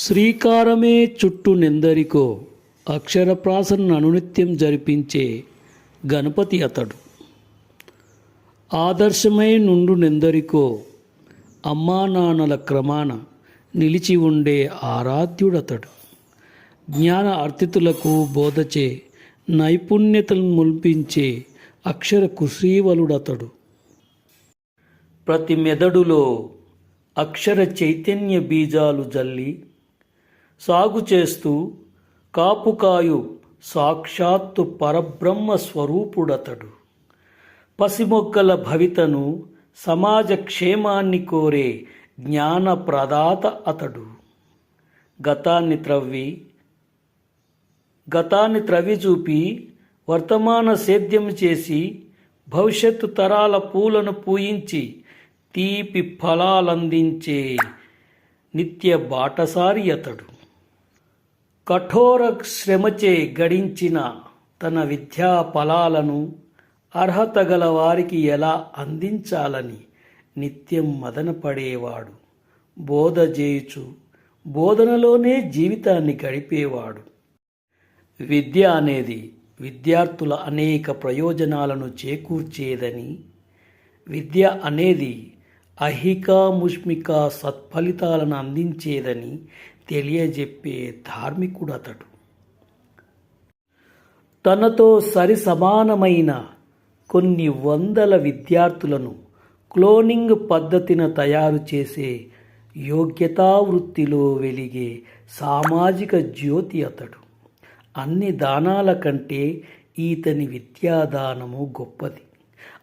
శ్రీకారమే చుట్టు నెందరికో అక్షరప్రాసను అనునిత్యం జరిపించే గణపతి అతడు. ఆదర్శమై నుండు నెందరికో అమ్మా నాన్నల క్రమాన నిలిచి ఉండే ఆరాధ్యుడతడు. జ్ఞాన అర్థితులకు బోధచే నైపుణ్యతలను ముల్పించే అక్షర కుశ్రీవలుడతడు ప్రతి మెదడులో అక్షర చైతన్య బీజాలు జల్లి సాగు చేస్తూ కాపుకాయు సాక్షాత్తు పరబ్రహ్మ స్వరూపుడతడు. పసిమొక్కల భవితను సమాజ క్షేమాన్ని కోరే జ్ఞాన ప్రదాత అతడు. గతాన్ని త్రవ్వి గతాన్ని త్రవి చూపి వర్తమాన సేద్యం చేసి భవిష్యత్తు తరాల పూలను పూయించి తీపి ఫలాలందించే నిత్య బాటసారి అతడు. కఠోర శ్రమచే గడించిన తన విద్యా ఫలాలను అర్హత గల వారికి ఎలా అందించాలని నిత్యం మదనపడేవాడు. బోధ చేయుచు బోధనలోనే జీవితాన్ని గడిపేవాడు. విద్య అనేది విద్యార్థుల అనేక ప్రయోజనాలను చేకూర్చేదని విద్య అనేది అహిక ముష్మిక సత్ఫలితాలను అందించేదని తెలియజెప్పే ధార్మికుడు అతడు. తనతో సరి సమానమైన కొన్ని వందల విద్యార్థులను క్లోనింగ్ పద్ధతిన తయారు చేసే యోగ్యతా వృత్తిలో వెలిగే సామాజిక జ్యోతి అతడు. అన్ని దానాల కంటే ఈతని విద్యాదానము గొప్పది.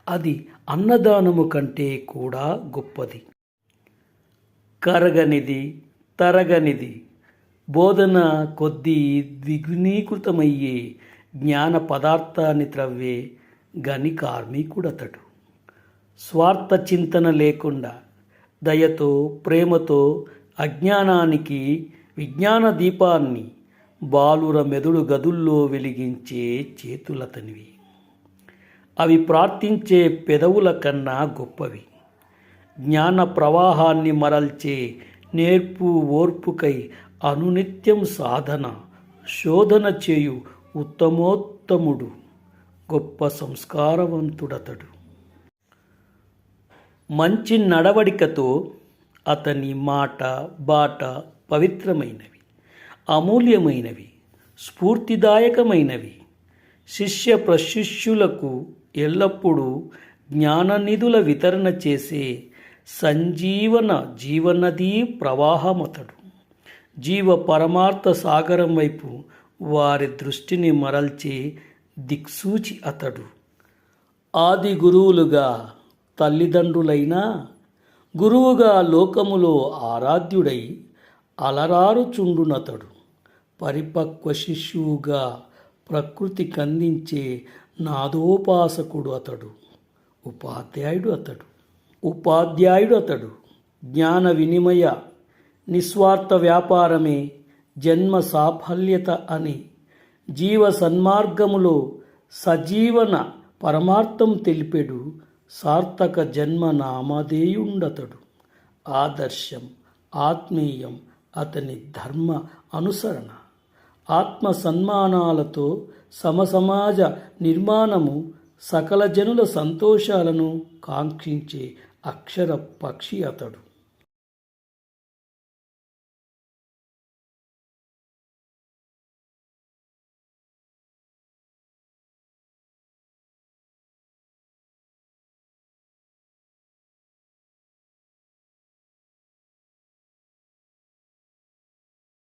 అది అన్నదానము కంటే కూడా గొప్పది. కరగనిది తరగనిది. బోధన కొద్దీ ద్విగుణీకృతమయ్యే జ్ఞాన పదార్థాన్ని త్రవ్వే గని కార్మికుడతడు. స్వార్థ చింతన లేకుండా దయతో ప్రేమతో అజ్ఞానానికి విజ్ఞాన దీపాన్ని బాలుర మెదుడు గదుల్లో వెలిగించే చేతులతనివి. అవి ప్రార్థించే పెదవుల కన్నా గొప్పవి. జ్ఞాన ప్రవాహాన్ని మరల్చే నేర్పు ఓర్పుకై అనునిత్యం సాధన శోధన చేయు ఉత్తమోత్తముడు గొప్ప సంస్కారవంతుడతడు. మంచి నడవడికతో అతని మాట బాట పవిత్రమైనవి అమూల్యమైనవి స్ఫూర్తిదాయకమైనవి. శిష్య ప్రశిష్యులకు ఎల్లప్పుడూ జ్ఞాననిధుల వితరణ చేసే సంజీవన జీవనదీ ప్రవాహమతడు. జీవ పరమార్థ సాగరం వైపు వారి దృష్టిని మరల్చే దిక్సూచి అతడు. ఆది గురువులుగా తల్లిదండ్రులైనా గురువుగా లోకములో ఆరాధ్యుడై అలరారుచుండునతడు. పరిపక్వ శిష్యువుగా ప్రకృతి కందించే నాదోపాసకుడు అతడు. ఉపాధ్యాయుడు అతడు. ఉపాధ్యాయుడు అతడు జ్ఞాన వినిమయ నిస్వార్థ వ్యాపారమే జన్మ సాఫల్యత అని జీవ సన్మార్గములో సజీవన పరమార్థం తెలిపెడు సార్థక జన్మ నామధేయుండతడు. ఆదర్శం ఆత్మీయం అతని ధర్మ అనుసరణ. ఆత్మ సన్మానాలతో సమసమాజ నిర్మాణము సకల జనుల సంతోషాలను కాంక్షించే అక్షర పక్షి అతడు.